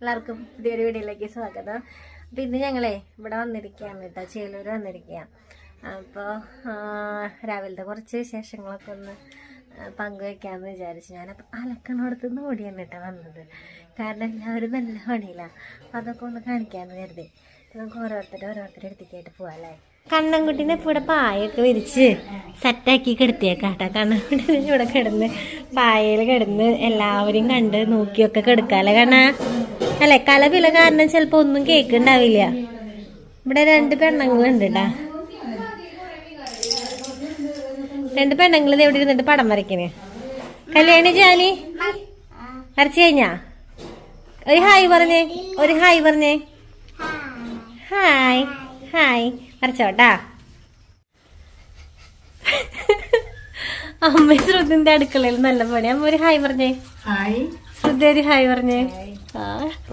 എല്ലാവർക്കും പുതിയൊരു വീഡിയോയിലേക്ക് സ്വാഗതം. അപ്പോൾ ഇന്ന് ഞങ്ങളെ ഇവിടെ വന്നിരിക്കുകയാണ് കേട്ടോ. ചേലൂർ വന്നിരിക്കുകയാണ്. അപ്പോൾ രാവിലത്തെ കുറച്ച് വിശേഷങ്ങളൊക്കെ ഒന്ന് പങ്കുവെക്കാമെന്ന് വിചാരിച്ചു ഞാനപ്പോൾ അലക്കണോടത്ത് നിന്ന് ഓടിയാണ് കേട്ടോ വന്നത്. കാരണം എല്ലാവരും നല്ല പണിയിലാണ് അപ്പോൾ അതൊക്കെ ഒന്ന് കാണിക്കാമെന്ന് കരുതി. നമുക്ക് ഓരോരുത്തരും ഓരോരുത്തരുടെ അടുത്തേക്കായിട്ട് പോകാം അല്ലേ? കണ്ണൻകുട്ടീനെ ഇപ്പോൾ ഇവിടെ പായൊക്കെ വിരിച്ച് സെറ്റാക്കി കിടത്തിയേക്കാം കേട്ടോ കണ്ണൻകുട്ടീനെ ഇവിടെ കിടന്ന് പായയിൽ കിടന്ന് എല്ലാവരും കണ്ട് നോക്കിയൊക്കെ കിടക്കാല്ലേ കണ്ണാ? അല്ലെ കലപില കാരണം ചിലപ്പോ ഒന്നും കേക്കുണ്ടാവില്ല ഇവിടെ രണ്ട് പെണ്ണുങ്ങളുണ്ട് കേട്ടാ രണ്ട് പെണ്ണുങ്ങൾ ഇവിടെ ഇരുന്നിട്ട് പടം വരയ്ക്കണേ. കല്യാണി ജാലി വരച്ചു കഴിഞ്ഞാ? ഒരു ഹായ് പറഞ്ഞേ ഒരു ഹായ് പറഞ്ഞേ. ഹായ്. ഹായ് വരച്ചോട്ടാ അമ്മ ശ്രുതിന്റെ അടുക്കളയിൽ നല്ല പണി. അമ്മ ഒരു ഹായ് പറഞ്ഞേ. ഹായ്. ശ്രുതി ഒരു ഹായ് പറഞ്ഞേ. ആ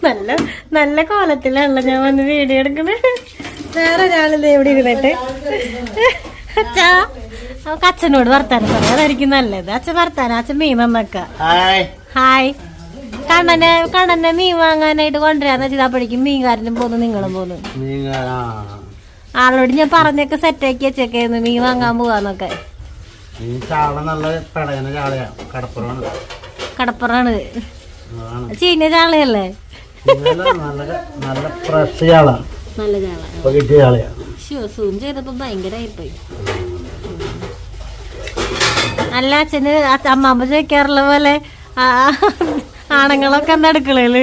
നല്ല നല്ല കോലത്തിലാണല്ലോ ഞാൻ വന്ന് വീഡിയോ എടുക്കണേ. വേറെ ഒരാളിത് എവിടെ ഇരുന്നിട്ട്? അച്ഛാ നമുക്ക് അച്ഛനോട് വർത്താനം പറയാം. അതായിരിക്കും നല്ലത്. അച്ഛൻ വർത്താനം അച്ഛൻ മീൻ വന്നേക്ക. ഹായ്. കണ്ണനെ കണ്ണനെ മീൻ വാങ്ങാനായിട്ട് കൊണ്ടുവരാന്ന് വെച്ചാൽ അപ്പോഴേക്കും മീൻകാരനും പോന്നു നിങ്ങളും പോന്നു ആളോട് ഞാൻ പറഞ്ഞൊക്കെ സെറ്റാക്കി വെച്ചേക്കായിരുന്നു. മീൻ വാങ്ങാൻ പോവാന്നൊക്കെ. ഈ ചാള നല്ല പിടയന ചാളയാ. കടപ്പുറമാണ്. കടപ്പുറാണ് ചീന ചീഞ്ഞ ചാളയല്ലേ? നല്ല നല്ല ഫ്രഷ് ചാള. നല്ല ചാള. ഇപ്പൊ കിട്ടിയ ചാളയാ. സൂം ചെയ്തപ്പോ ഭയങ്കരമായിപ്പോയി അല്ല അച്ഛന് അച്ഛ- അമ്മാമ്മ ചോദിക്കാറുള്ള പോലെ ആണുങ്ങളൊക്കെ എന്താ അടുക്കളയിൽ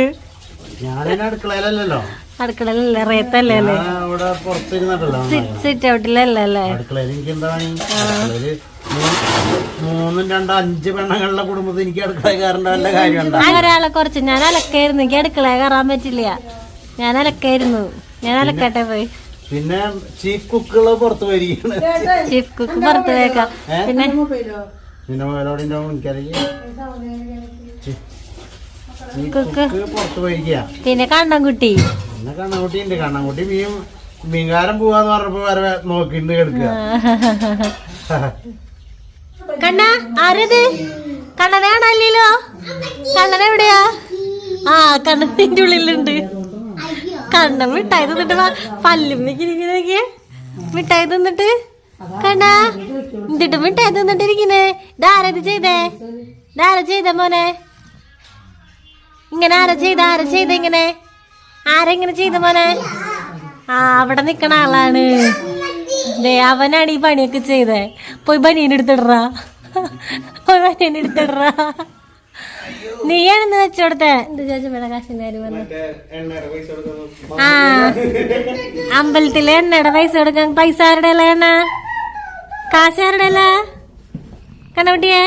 അടുക്കളയിലല്ലല്ലോ അടുക്കളയിലല്ലേ? റേത്തല്ലേ അല്ലേ? ഞാൻ ഇവിടെ പുറത്തിരുന്നിട്ടല്ലോ സിറ്റ് ഔട്ടിലല്ലേ അല്ലേ അടുക്കളയിൽ എനിക്ക് എന്താ പണി അടുക്കളയിൽ മൂന്നും രണ്ടും അഞ്ച് പെണ്ണുങ്ങളുടെ കുടുംബത്തിൽ എനിക്ക് അടുക്കളയിൽ കയറേണ്ട വല്ല കാര്യമുണ്ടോ? ഞാൻ ഒരാളെ കുറച്ച് ഞാൻ അലക്കായിരുന്നു. എനിക്ക് അടുക്കളയിൽ കയറാൻ പറ്റില്ല. ഞാൻ അലക്കായിരുന്നു. ഞാൻ അലക്കട്ടെ പോയി. പിന്നെ ചീഫ് കുക്കുകൾ പുറത്ത് പോയിരിക്കണം ചീഫ് കുക്ക് പുറത്ത് പോയേക്കാം. പിന്നെ? പിന്നെ എനിക്കറിയാം ചീഫ് കുക്ക് കുക്ക് പുറത്ത് പോയിരിക്കുക പിന്നെ കണ്ണൻകുട്ടി പിന്നെ കണ്ണൻകുട്ടി ഉണ്ട് കണ്ണൻകുട്ടി മീൻ മീൻകാരം പോവാന്ന് പറഞ്ഞപ്പോ വരെ നോക്കിണ്ട് കിടക്കുക കണ്ണ ആരത്? കണ്ണനെ കാണാനില്ലല്ലോ? കണ്ണൻ എവിടെയാ? ആ കണ്ണത്തിന്റെ ഉള്ളിലുണ്ട്. കണ്ണൻ മിഠായി തിന്നിട്ട് പല്ലുമ്മിക്കിരിക്കുന്നൊക്കെ മിഠായി തിന്നിട്ട്. കണ്ണ എന്നിട്ട് മിഠായി തിന്നിട്ട് ഇരിക്കുന്നേ ഇതാരത് ചെയ്തേ? ഇതാര ചെയ്ത മോനെ? ഇങ്ങനെ ആരാ ചെയ്ത? ആരാ ചെയ്ത ഇങ്ങനെ? ആരെങ്ങനെ ചെയ്ത മോനെ? ആ അവിടെ നിക്കണ ആളാണ്. അവനാണ് ഈ പണിയൊക്കെ ചെയ്തേ. പോയി ബനിയൻ എടുത്തിടറാ പോയി ബനിയൻ എടുത്തിടറാ നീയാണെന്ന് വെച്ചോടത്തെ എന്ത് ചോദിച്ചപ്പോഴാ കാശിന്റെ കാര്യം വന്നു ആ അമ്പലത്തിലെ എണ്ണയുടെ പൈസ കൊടുക്കാൻ പൈസ ആരുടെ അല്ലേ എണ്ണ? കാശ് ആരുടെ അല്ല കണ്ണുട്ടിയേ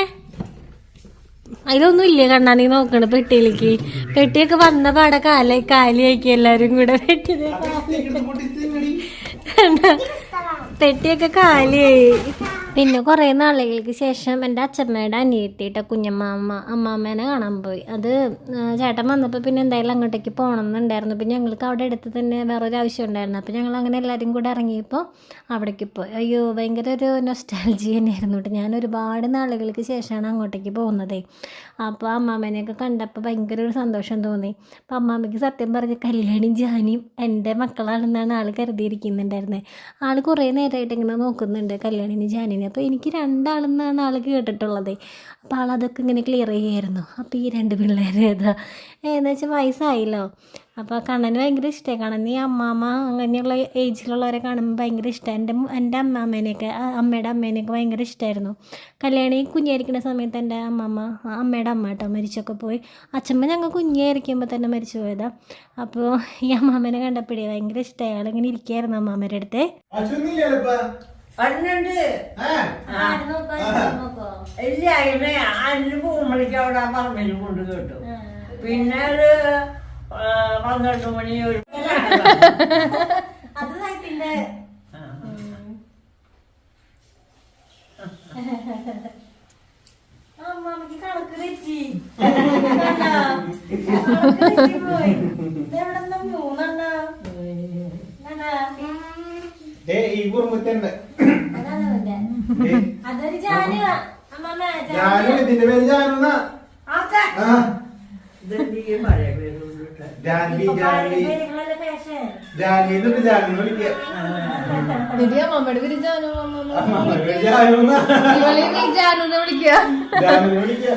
അതിലൊന്നും ഇല്ല കണ്ണാ നീ നോക്കണ പെട്ടിയിലേക്ക്. പെട്ടിയൊക്കെ വന്ന പാടെ കാല കാലിയാക്കി എല്ലാരും കൂടെ പെട്ടി പെട്ടിയൊക്കെ കാലിയായി. പിന്നെ കുറേ നാളുകൾക്ക് ശേഷം എന്റെ അച്ഛമ്മയുടെ അനിയത്തിയിട്ട കുഞ്ഞമ്മാമ്മ അമ്മാമ്മേനെ കാണാൻ പോയി. അത് ചേട്ടൻ വന്നപ്പോൾ പിന്നെ എന്തായാലും അങ്ങോട്ടേക്ക് പോകണം എന്നുണ്ടായിരുന്നു പിന്നെ ഞങ്ങൾക്ക് അവിടെ അടുത്ത് തന്നെ വേറൊരു ആവശ്യം ഉണ്ടായിരുന്നു അപ്പോൾ ഞങ്ങൾ അങ്ങനെ എല്ലാവരും കൂടെ ഇറങ്ങിയപ്പോൾ അവിടേക്ക് പോയി. അയ്യോ ഭയങ്കര ഒരു നൊസ്റ്റാലജി തന്നെയായിരുന്നു കേട്ടോ. ഞാൻ ഒരുപാട് നാളുകൾക്ക് ശേഷമാണ് അങ്ങോട്ടേക്ക് പോകുന്നത്. അപ്പോൾ അമ്മാമ്മേനെയൊക്കെ കണ്ടപ്പോൾ ഭയങ്കര ഒരു സന്തോഷം തോന്നി. അപ്പോൾ അമ്മാമ്മയ്ക്ക് സത്യം പറഞ്ഞ കല്യാണി ജാനിയും എന്റെ മക്കളാണെന്നാണ് ആൾ കരുതിയിരിക്കുന്നുണ്ടായിരുന്നത്. ആൾ കുറേ നേരമായിട്ട് ഇങ്ങനെ നോക്കുന്നുണ്ട് കല്യാണിനും ജാനിനെ അപ്പോൾ എനിക്ക് രണ്ടാളെന്നാണ് ആൾ കേട്ടിട്ടുള്ളത്. അപ്പോൾ ആൾ അതൊക്കെ ഇങ്ങനെ ക്ലിയർ ചെയ്യായിരുന്നു. അപ്പോൾ ഈ രണ്ട് പിള്ളേർ ഏതാ? എന്ന് വെച്ചാൽ വയസ്സായില്ലോ. അപ്പോൾ കണ്ണന് ഭയങ്കര ഇഷ്ടമായി കണ്ണന് ഈ അമ്മാമ്മ അങ്ങനെയുള്ള ഏജിലുള്ളവരെ കാണുമ്പോൾ ഭയങ്കര ഇഷ്ടമാണ് എന്റെ എന്റെ അമ്മാമ്മേനെയൊക്കെ അമ്മയുടെ അമ്മേനെയൊക്കെ ഭയങ്കര ഇഷ്ടമായിരുന്നു കല്യാണി കുഞ്ഞായിരിക്കുന്ന സമയത്ത് എന്റെ അമ്മമ്മ അമ്മയുടെ അമ്മ കേട്ടോ മരിച്ചൊക്കെ പോയി. അച്ഛമ്മ ഞങ്ങൾ കുഞ്ഞായിരിക്കുമ്പോൾ തന്നെ മരിച്ചു പോയതാ. അപ്പോൾ ഈ അമ്മാമ്മേനെ കണ്ടപ്പോഴേ ഭയങ്കര ഇഷ്ടമായി ആളിങ്ങനെ ഇരിക്കുകയായിരുന്നു അമ്മാമ്മേന്റെ അടുത്ത്. പണ്ടുണ്ട് ഇല്ല ഇവനെ അന്ന് പോകുമ്പോഴേക്കും അവിടെ ആ പറമ്പിൽ കൊണ്ട് കേട്ടു. പിന്നെ ഒരു പന്ത്രണ്ട് മണി ഒരു അത് സാഹിത്യന്റെ അമ്മാമ്മക്ക് കണക്ക് തെറ്റി. എവിടെ മൂന്നെണ്ണ ഈ കുടുംബത്തിന്റെ ഞാനും ഇതിന്റെ പേര് ജാനുന്ന ജാൻവി ജാൻവി ജാൻവി എന്നിട്ട് ജാൻവി വിളിക്കുക ദിവ്യ അമ്മമ്മയുടെ പേര് ജാനു അമ്മമ്മ. അമ്മമ്മ ജാനു എന്നാ. ഇവളെ നീ ജാനുന്ന് വിളിക്കുക ജാനു വിളിക്കുക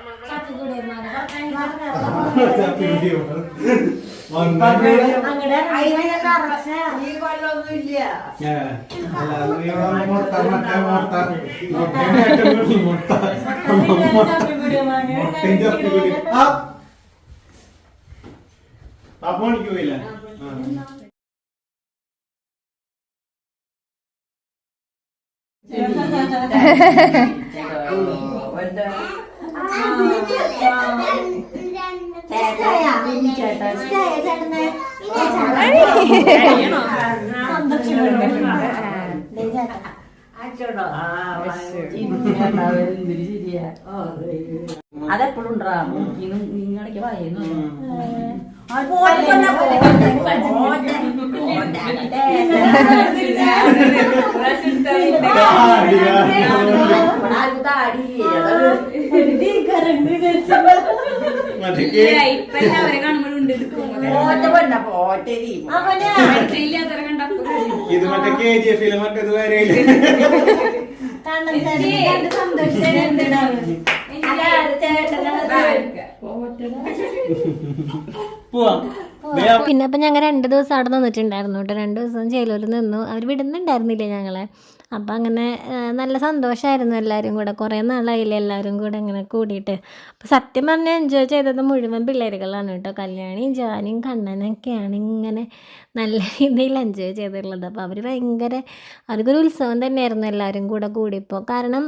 ഈ കൊല്ലൊന്നും ഇല്ല അപ്പൊ പോയില്ല അച്ചോടോ അതെപ്പോഴും ഉണ്ടാ മൂക്കിന്നും നിങ്ങളൊക്കെ പറയുന്നു. ആർക്കും താടിയില്ലേ മറ്റേ ഇത് കെ ജി മറ്റേത് വരെ പിന്നെ അപ്പൊ ഞങ്ങൾ രണ്ട് ദിവസം അവിടെ നിന്നിട്ടുണ്ടായിരുന്നു കേട്ടോ. രണ്ടു ദിവസം ജയിലിൽ നിന്നു അവർ വിടുന്നുണ്ടായിരുന്നില്ല ഞങ്ങളെ? അപ്പം അങ്ങനെ നല്ല സന്തോഷമായിരുന്നു എല്ലാവരും കൂടെ. കുറേ നാളായില്ല എല്ലാവരും കൂടെ ഇങ്ങനെ കൂടിയിട്ട്. അപ്പം സത്യം പറഞ്ഞാൽ എൻജോയ് ചെയ്തത് മുഴുവൻ പിള്ളേരുകളാണ് കേട്ടോ. കല്യാണി ജാനിയും കണ്ണനൊക്കെയാണ് ഇങ്ങനെ നല്ല രീതിയിൽ എൻജോയ് ചെയ്തിട്ടുള്ളത്. അപ്പോൾ അവർ ഭയങ്കര അവർക്കൊരു ഉത്സവം തന്നെയായിരുന്നു എല്ലാവരും കൂടെ കൂടിയപ്പോൾ. കാരണം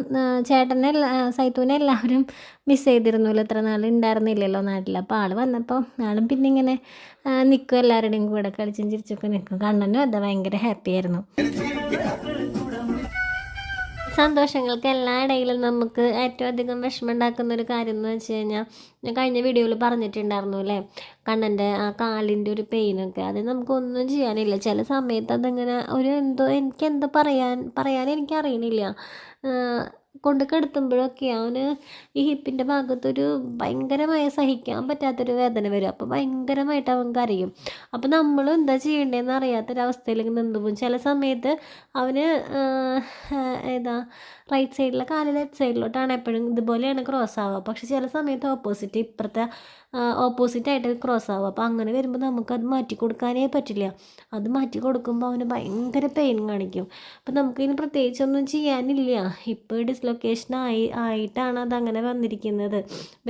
ചേട്ടനെ സൈത്തുവിനെ എല്ലാവരും മിസ് ചെയ്തിരുന്നല്ലോ. ഇത്ര നാൾ ഉണ്ടായിരുന്നില്ലല്ലോ നാട്ടിൽ. അപ്പോൾ ആൾ വന്നപ്പോൾ ആളും പിന്നെ ഇങ്ങനെ നിൽക്കും. എല്ലാവരുടെയും കൂടെ കളിച്ചും ചിരിച്ചൊക്കെ നിൽക്കും. കണ്ണനും അത് ഭയങ്കര ഹാപ്പി ആയിരുന്നു. സന്തോഷങ്ങൾക്ക് എല്ലാ ഇടയിലും നമുക്ക് ഏറ്റവും അധികം വിഷമം ഉണ്ടാക്കുന്ന ഒരു കാര്യം എന്ന് വെച്ച് കഴിഞ്ഞാൽ ഞാൻ കഴിഞ്ഞ വീഡിയോയിൽ പറഞ്ഞിട്ടുണ്ടായിരുന്നു അല്ലേ? കണ്ണന്റെ ആ കാലിന്റെ ഒരു പെയിനൊക്കെ അത് നമുക്കൊന്നും ചെയ്യാനില്ല. ചില സമയത്ത് അതങ്ങനെ ഒരു എന്തോ എനിക്ക് എന്താ പറയാൻ പറയാൻ എനിക്ക് അറിയണില്ല കൊണ്ട് കിടത്തുമ്പോഴൊക്കെ അവന് ഈ ഹിപ്പിന്റെ ഭാഗത്തൊരു ഭയങ്കരമായ സഹിക്കാൻ പറ്റാത്തൊരു വേദന വരും. അപ്പോൾ ഭയങ്കരമായിട്ട് അവൻ കരയും. അപ്പോൾ നമ്മൾ എന്താ ചെയ്യേണ്ടതെന്ന് അറിയാത്തൊരവസ്ഥയിലേക്ക് നിന്ന് പോകും. ചില സമയത്ത് അവന് ഏതാ റൈറ്റ് സൈഡിലെ കാൽ ലെഫ്റ്റ് സൈഡിലോട്ടാണ് എപ്പോഴും ഇതുപോലെയാണ് ക്രോസ് ആവുക. പക്ഷെ ചില സമയത്ത് ഓപ്പോസിറ്റ് ഇപ്പുറത്തെ ഓപ്പോസിറ്റായിട്ട് ക്രോസ് ആവുക. അപ്പോൾ അങ്ങനെ വരുമ്പോൾ നമുക്കത് മാറ്റി കൊടുക്കാനേ പറ്റില്ല. അത് മാറ്റി കൊടുക്കുമ്പോൾ അവന് ഭയങ്കര പെയിൻ കാണിക്കും. അപ്പോൾ നമുക്കിനി പ്രത്യേകിച്ചൊന്നും ചെയ്യാനില്ല. ഇപ്പോൾ ഡിസ്ലൊക്കേഷൻ ആയി ആയിട്ടാണ് അതങ്ങനെ വന്നിരിക്കുന്നത്.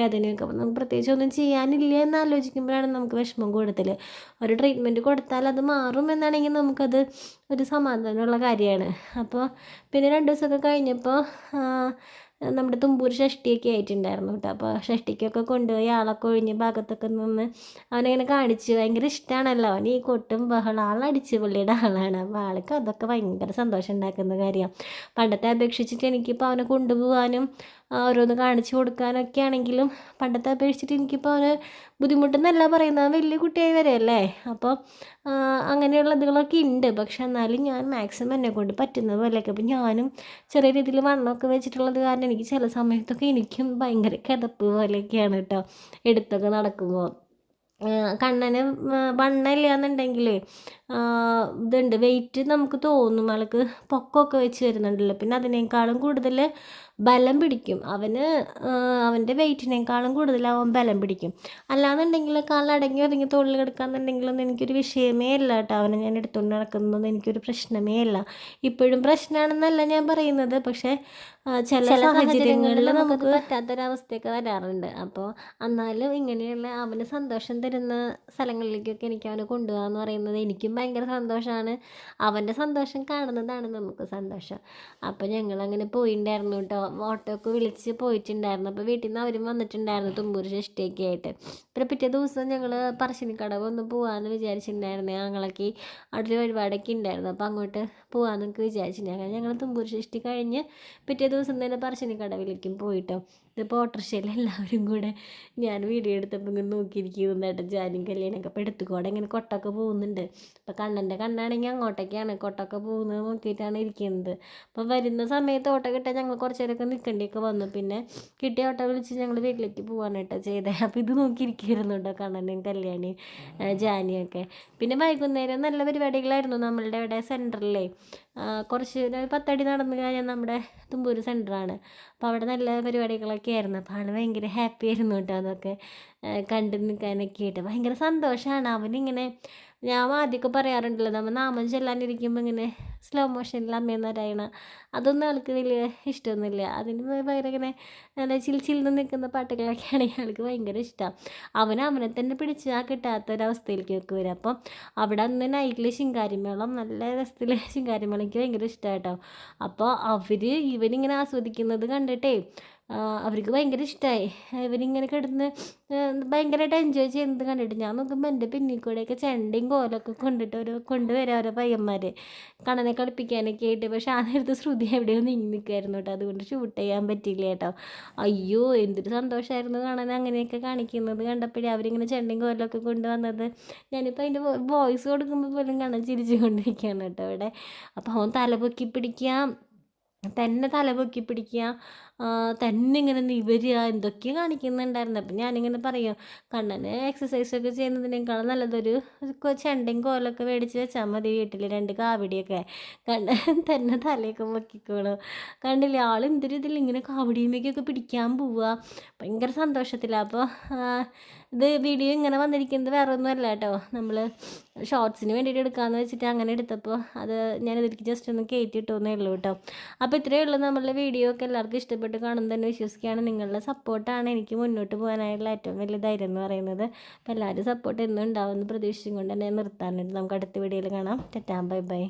വേദനയൊക്കെ. അപ്പോൾ നമുക്ക് പ്രത്യേകിച്ചൊന്നും ചെയ്യാനില്ല എന്ന് ആലോചിക്കുമ്പോഴാണ് നമുക്ക് വിഷമം കൂടുതൽ ഒരു ട്രീറ്റ്മെന്റ് കൊടുത്താൽ അത് മാറും എന്നാണെങ്കിൽ നമുക്കത് ഒരു സമാധാനമുള്ള കാര്യമാണ്. അപ്പോൾ പിന്നെ രണ്ട് ദിവസമൊക്കെ കഴിഞ്ഞപ്പോൾ നമ്മുടെ തുമ്പൂർ ഷഷ്ടിയൊക്കെ ആയിട്ടുണ്ടായിരുന്നു കേട്ടോ. അപ്പോൾ ഷഷ്ടിക്കൊക്കെ കൊണ്ടുപോയി ആളൊക്കെ ഒഴിഞ്ഞ ഭാഗത്തൊക്കെ നിന്ന് അവനങ്ങനെ കാണിച്ച്. ഭയങ്കര ഇഷ്ടമാണല്ലോ അവൻ ഈ കൊട്ടും ബഹളം ആളടിച്ച് പുള്ളിയുടെ ആളാണ്. അപ്പോൾ ആൾക്ക് അതൊക്കെ ഭയങ്കര സന്തോഷം ഉണ്ടാക്കുന്ന കാര്യമാണ് പണ്ടത്തെ അപേക്ഷിച്ചിട്ട് എനിക്കിപ്പോൾ അവനെ കൊണ്ടുപോകാനും ഓരോന്ന് കാണിച്ചു കൊടുക്കാനൊക്കെ ആണെങ്കിലും പണ്ടത്തെ അപേക്ഷിച്ചിട്ട് എനിക്കിപ്പോൾ അവന് ബുദ്ധിമുട്ടെന്നല്ല പറയുന്നത്. വലിയ കുട്ടിയായി വരെയല്ലേ? അപ്പോൾ അങ്ങനെയുള്ള ഇതുകളൊക്കെ ഉണ്ട് പക്ഷെ എന്നാലും ഞാൻ മാക്സിമം എന്നെ കൊണ്ട് പറ്റുന്ന പോലെയൊക്കെ. അപ്പം ഞാനും ചെറിയ രീതിയിൽ വണ്ണമൊക്കെ വെച്ചിട്ടുള്ളത് കാരണം എനിക്ക് ചില സമയത്തൊക്കെ എനിക്കും ഭയങ്കര കിതപ്പ് പോലെയൊക്കെയാണ് കേട്ടോ എടുത്തൊക്കെ നടക്കുമ്പോൾ കണ്ണന് വണ്ണമില്ല എന്നുണ്ടെങ്കിൽ ഇതുണ്ട്. വെയിറ്റ് നമുക്ക് തോന്നും. ആൾക്ക് പൊക്കമൊക്കെ വെച്ച് വരുന്നുണ്ടല്ലോ. പിന്നെ അതിനേക്കാളും കൂടുതൽ ബലം പിടിക്കും. അവന് അവന്റെ വെയിറ്റിനേക്കാളും കൂടുതൽ അവൻ ബലം പിടിക്കും. അല്ലാന്നുണ്ടെങ്കിൽ കാലടങ്ങി ഒതുങ്ങി തോളിൽ കിടക്കാന്നുണ്ടെങ്കിലൊന്നും എനിക്കൊരു വിഷയമേ അല്ല കേട്ടോ. അവനെ ഞാൻ എടുത്തുകൊണ്ട് നടക്കുന്നതൊന്നും എനിക്കൊരു പ്രശ്നമേ അല്ല ഇപ്പോഴും പ്രശ്നമാണെന്നല്ല ഞാൻ പറയുന്നത്. പക്ഷേ ചില സാഹചര്യങ്ങളിൽ നമുക്ക് പറ്റാത്തൊരവസ്ഥയൊക്കെ വരാറുണ്ട്. അപ്പോൾ എന്നാലും ഇങ്ങനെയുള്ള അവന് സന്തോഷം തരുന്ന സ്ഥലങ്ങളിലേക്കൊക്കെ എനിക്ക് അവനെ കൊണ്ടുപോകാന്ന് പറയുന്നത് എനിക്കും ഭയങ്കര സന്തോഷമാണ് അവന്റെ സന്തോഷം കാണുന്നതാണ് നമുക്ക് സന്തോഷം. അപ്പോൾ ഞങ്ങളങ്ങനെ പോയിട്ടുണ്ടായിരുന്നു കേട്ടോ ഓട്ടോ ഒക്കെ വിളിച്ച് പോയിട്ടുണ്ടായിരുന്നു. അപ്പോൾ വീട്ടിൽ നിന്ന് അവരും വന്നിട്ടുണ്ടായിരുന്നു തുമ്പൂർ ഷഷ്ടിയൊക്കെ ആയിട്ട്. പിന്നെ പിറ്റേ ദിവസം ഞങ്ങൾ പറശ്ശിനിക്കടവ് ഒന്ന് പോകാമെന്ന് വിചാരിച്ചിട്ടുണ്ടായിരുന്നു. ഞങ്ങളൊക്കെ അവിടെ ഒരുപാടൊക്കെ ഉണ്ടായിരുന്നു അപ്പോൾ അങ്ങോട്ട് പോകാമെന്നൊക്കെ വിചാരിച്ചിട്ടുണ്ടായിരുന്നു അങ്ങനെ ഞങ്ങൾ തുമ്പൂർ ഷഷ്ടി കഴിഞ്ഞ് പിറ്റേ ദിവസം തന്നെ പറശ്ശിനിക്കടവിലേക്കും പോയിട്ടോ. ഇതിപ്പോൾ ഓട്ടർഷയിൽ എല്ലാവരും കൂടെ ഞാൻ വീഡിയോ എടുത്തപ്പോൾ ഇങ്ങനെ നോക്കിയിരിക്കുന്നു. ഏട്ടൻ ജാനും കല്യാണമൊക്കെ അപ്പോൾ എടുത്തുകൂടെ ഇങ്ങനെ കൊട്ടൊക്കെ പോകുന്നുണ്ട്. അപ്പോൾ കണ്ണന്റെ കണ്ണാണെങ്കിൽ അങ്ങോട്ടേക്കാണ് കൊട്ടൊക്കെ പോകുന്നത് നോക്കിയിട്ടാണ് ഇരിക്കുന്നത്. അപ്പോൾ വരുന്ന സമയത്ത് ഓട്ടോ കിട്ടാൻ ഞങ്ങൾ കുറച്ച് നേരമൊക്കെ നിൽക്കേണ്ടിയൊക്കെ വന്നു. പിന്നെ കിട്ടിയ ഓട്ടോ വിളിച്ച് ഞങ്ങൾ വീട്ടിലേക്ക് പോകാൻ കേട്ടോ ചെയ്തത് അപ്പോൾ ഇത് നോക്കിയിരിക്കുകയായിരുന്നു കേട്ടോ കണ്ണനും കല്യാണിയും ആ, ജാനിയൊക്കെ. പിന്നെ വൈകുന്നേരം നല്ല പരിപാടികളായിരുന്നു നമ്മളുടെ ഇവിടെ സെന്ററിലേ കുറച്ച് പത്തടി നടന്നു കഴിഞ്ഞാൽ നമ്മുടെ തുമ്പൂർ സെന്ററാണ് അപ്പോൾ അവിടെ നല്ല പരിപാടികളൊക്കെ ആയിരുന്നു. അപ്പോൾ ആൾ ഭയങ്കര ഹാപ്പി ആയിരുന്നു കേട്ടോ അതൊക്കെ കണ്ടു നിൽക്കാനൊക്കെ ആയിട്ട്. ഭയങ്കര സന്തോഷമാണ് അവനിങ്ങനെ ഞാൻ ആദ്യമൊക്കെ പറയാറുണ്ടല്ലോ നമ്മൾ നാമം ചെല്ലാനിരിക്കുമ്പോൾ ഇങ്ങനെ സ്ലോ മോഷനിൽ അമ്മയെന്ന് പറയണം അതൊന്നും ആൾക്ക് വലിയ ഇഷ്ടമൊന്നുമില്ല. അതിന് പകരം ഇങ്ങനെ നല്ല ചിൽ ചിൽന്ന് നിൽക്കുന്ന പാട്ടുകളൊക്കെയാണ് ആൾക്ക് ഭയങ്കര ഇഷ്ടം. അവൻ അവനെ തന്നെ പിടിച്ച് ആ കിട്ടാത്തൊരവസ്ഥയിലേക്കൊക്കെ വരും. അപ്പം അവിടെ അന്ന് നൈറ്റിൽ ശിങ്കാരിമേളം നല്ല രസത്തിൽ ശിങ്കാരിമേളം എനിക്ക് ഭയങ്കര ഇഷ്ടമാണ് കേട്ടോ അപ്പോൾ അവർ ഇവനിങ്ങനെ ആസ്വദിക്കുന്നത് കണ്ടിട്ടേ അവർക്ക് ഭയങ്കര ഇഷ്ടമായി ഇവരിങ്ങനെ കിടന്ന് ഭയങ്കരമായിട്ട് എൻജോയ് ചെയ്യുന്നത് കണ്ടിട്ട് ഞാൻ നോക്കുമ്പോൾ എന്റെ പിന്നിൽ കൂടെയൊക്കെ ചെണ്ടയും കോലൊക്കെ കൊണ്ടിട്ട് ഓരോ കൊണ്ടുവരാം ഓരോ പയ്യന്മാർ കണനെ കളിപ്പിക്കാനൊക്കെ ആയിട്ട്. പക്ഷേ ആ നേരത്ത് ശ്രുതി എവിടെയോ നീങ്ങി നിൽക്കുമായിരുന്നു കേട്ടോ. അതുകൊണ്ട് ഷൂട്ട് ചെയ്യാൻ പറ്റിയില്ല കേട്ടോ. അയ്യോ എന്തൊരു സന്തോഷമായിരുന്നു കാണാൻ അങ്ങനെയൊക്കെ കാണിക്കുന്നത് കണ്ടപ്പോഴേ അവരിങ്ങനെ ചെണ്ടയും കോലൊക്കെ കൊണ്ടുവന്നത്. ഞാനിപ്പോൾ അതിന്റെ വോയിസ് കൊടുക്കുമ്പോൾ പോലും കാണാൻ ചിരിച്ചു കൊണ്ടിരിക്കുകയാണ് കേട്ടോ ഇവിടെ. അപ്പോൾ അവൻ തല പൊക്കി പിടിക്കാം. തന്നെ തല പൊക്കി പിടിക്കുക തന്നെ ഇങ്ങനെ നിവരുക എന്തൊക്കെയോ കാണിക്കുന്നുണ്ടായിരുന്നു. അപ്പം ഞാനിങ്ങനെ പറയും കണ്ണന് എക്സസൈസ് ഒക്കെ ചെയ്യുന്നതിനേക്കാളും നല്ലതൊരു ചെണ്ടയും കോലൊക്കെ മേടിച്ച് വെച്ചാൽ മതി വീട്ടിൽ രണ്ട് കാവടിയൊക്കെ. കണ്ണൻ തന്നെ തലയൊക്കെ പൊക്കിക്കോളും. കണ്ടില്ലേ ആൾ എന്തൊരു ഇതിൽ ഇങ്ങനെ കാവടിയുമേക്കൊക്കെ പിടിക്കാൻ പോവുക ഭയങ്കര സന്തോഷത്തിലാണ് അപ്പോൾ ഇത് വീഡിയോ ഇങ്ങനെ വന്നിരിക്കുന്നത് വേറെ ഒന്നുമല്ല കേട്ടോ. നമ്മൾ ഷോർട്സിന് വേണ്ടിയിട്ട് എടുക്കാമെന്ന് വെച്ചിട്ട് അങ്ങനെ എടുത്തപ്പോൾ അത് ഞാൻ ഇതിലേക്ക് ജസ്റ്റ് ഒന്ന് കയറ്റിയിട്ടോന്നേ ഉള്ളൂ കേട്ടോ. അപ്പോൾ ഇത്രയേ ഉള്ളൂ നമ്മളുടെ വീഡിയോ ഒക്കെ എല്ലാവർക്കും ഇഷ്ടപ്പെട്ട് കാണുമെന്ന് തന്നെ വിശ്വസിക്കുകയാണ്. നിങ്ങളുടെ സപ്പോർട്ടാണ് എനിക്ക് മുന്നോട്ട് പോകാനായിട്ടുള്ള ഏറ്റവും വലിയ ധൈര്യം എന്ന് പറയുന്നത്. അപ്പോൾ എല്ലാവരും സപ്പോർട്ട് എന്നും ഉണ്ടാവുമെന്ന് പ്രതീക്ഷിച്ചും കൊണ്ട് തന്നെ നിർത്താനുണ്ട് നമുക്ക് അടുത്ത വീഡിയോയിൽ കാണാം. ടെറ്റാം ബൈ ബൈ